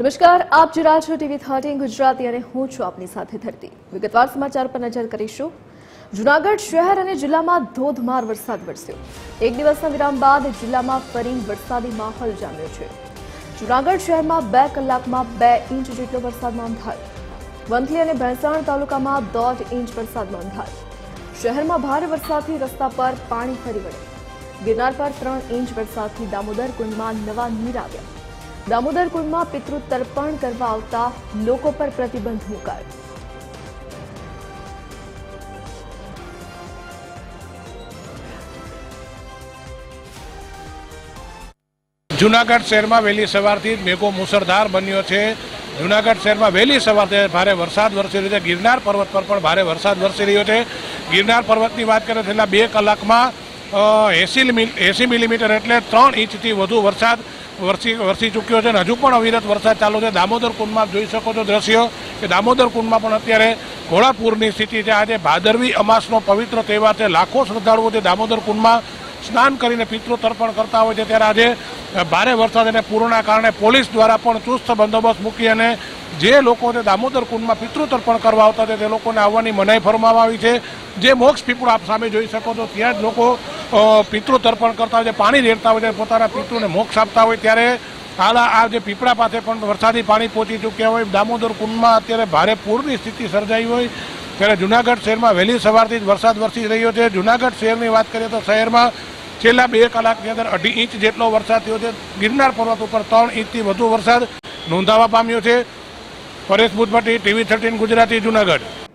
નમસ્કાર, આપ જોઈ છો ટીવી થર્ટીન ગુજરાતી અને હું છું આપની સાથે ધરતી. વિગતવાર સમાચાર પર નજર કરીશું. જુનાગઢ શહેર અને જિલ્લામાં ધોધમાર વરસાદ વરસ્યો. એક દિવસના વિરામ બાદ જિલ્લામાં ફરી વરસાદી માહોલ જામ્યો છે. જુનાગઢ શહેરમાં બે કલાકમાં બે ઇંચ જેટલો વરસાદ નોંધાયો. વંથલી અને ભેંસાણ તાલુકામાં દોઢ ઇંચ વરસાદ નોંધાયો. શહેરમાં ભારે વરસાદથી રસ્તા પર પાણી ફરી વળ્યું. ગિરનાર પર ત્રણ ઇંચ વરસાદથી દામોદર કુંડમાં નવા નીર આવ્યા. દામોદર કુંડમાં પિતૃ તર્પણ કરવા આવતા લોકો પર પ્રતિબંધ મુકાયો. જુનાગઢ શહેરમાં વહેલી સવારથી જ મેઘો મુસળધાર બન્યો છે. જુનાગઢ શહેરમાં વહેલી સવારથી ભારે વરસાદ વરસી રહ્યો છે. ગિરનાર પર્વત પર પણ ભારે વરસાદ વરસી રહ્યો છે. ગિરનાર પર્વતની વાત કરીએ છેલ્લા બે કલાકમાં એસી એસી મિલીમીટર એટલે ત્રણ ઇંચથી વધુ વરસાદ વરસી વરસી ચૂક્યો છે અને હજુ પણ અવિરત વરસાદ ચાલુ છે. દામોદર કુંડમાં જોઈ શકો છો દ્રશ્યો કે દામોદર કુંડમાં પણ અત્યારે ઘોડાપૂરની સ્થિતિ છે. આજે ભાદરવી અમાસનો પવિત્ર તહેવાર છે. લાખો શ્રદ્ધાળુઓ જે દામોદર કુંડમાં સ્નાન કરીને પિતૃ તર્પણ કરતા હોય છે. ત્યારે આજે ભારે વરસાદ અને પૂરના કારણે પોલીસ દ્વારા પણ ચુસ્ત બંદોબસ્ત મૂકી અને જે લોકો છે દામોદર કુંડમાં પિતૃ તર્પણ કરવા આવતા હતા, તે લોકોને આવવાની મનાઈ ફરમાવવામાં આવી છે. જે મોક્ષ પીપળો આપ સામે જોઈ શકો છો, ત્યાં જ લોકો પિતૃતર્પણ પિતૃ તર્પણ કરતા હોય છે પાણી રેડતા હોય છે પોતાના પિતૃને મોક્ષ આપતા હોય, ત્યારે હાલ આ જે પીપળા પાસે પણ વરસાદી પાણી પહોંચી ચૂક્યા હોય. દામોદર કુંડમાં અત્યારે ભારે પૂરની સ્થિતિ સર્જાઈ હોય. ત્યારે જુનાગઢ શહેરમાં વહેલી સવારથી જ વરસાદ વરસી રહ્યો છે. જુનાગઢ શહેરની વાત કરીએ તો શહેરમાં છેલ્લા બે કલાકની અંદર અઢી ઇંચ જેટલો વરસાદ થયો છે. ગિરનાર પર્વત ઉપર ત્રણ ઇંચથી વધુ વરસાદ નોંધાવા પામ્યો છે. Paresh Budhbhatti TV thirteen Gujarati Junagadh.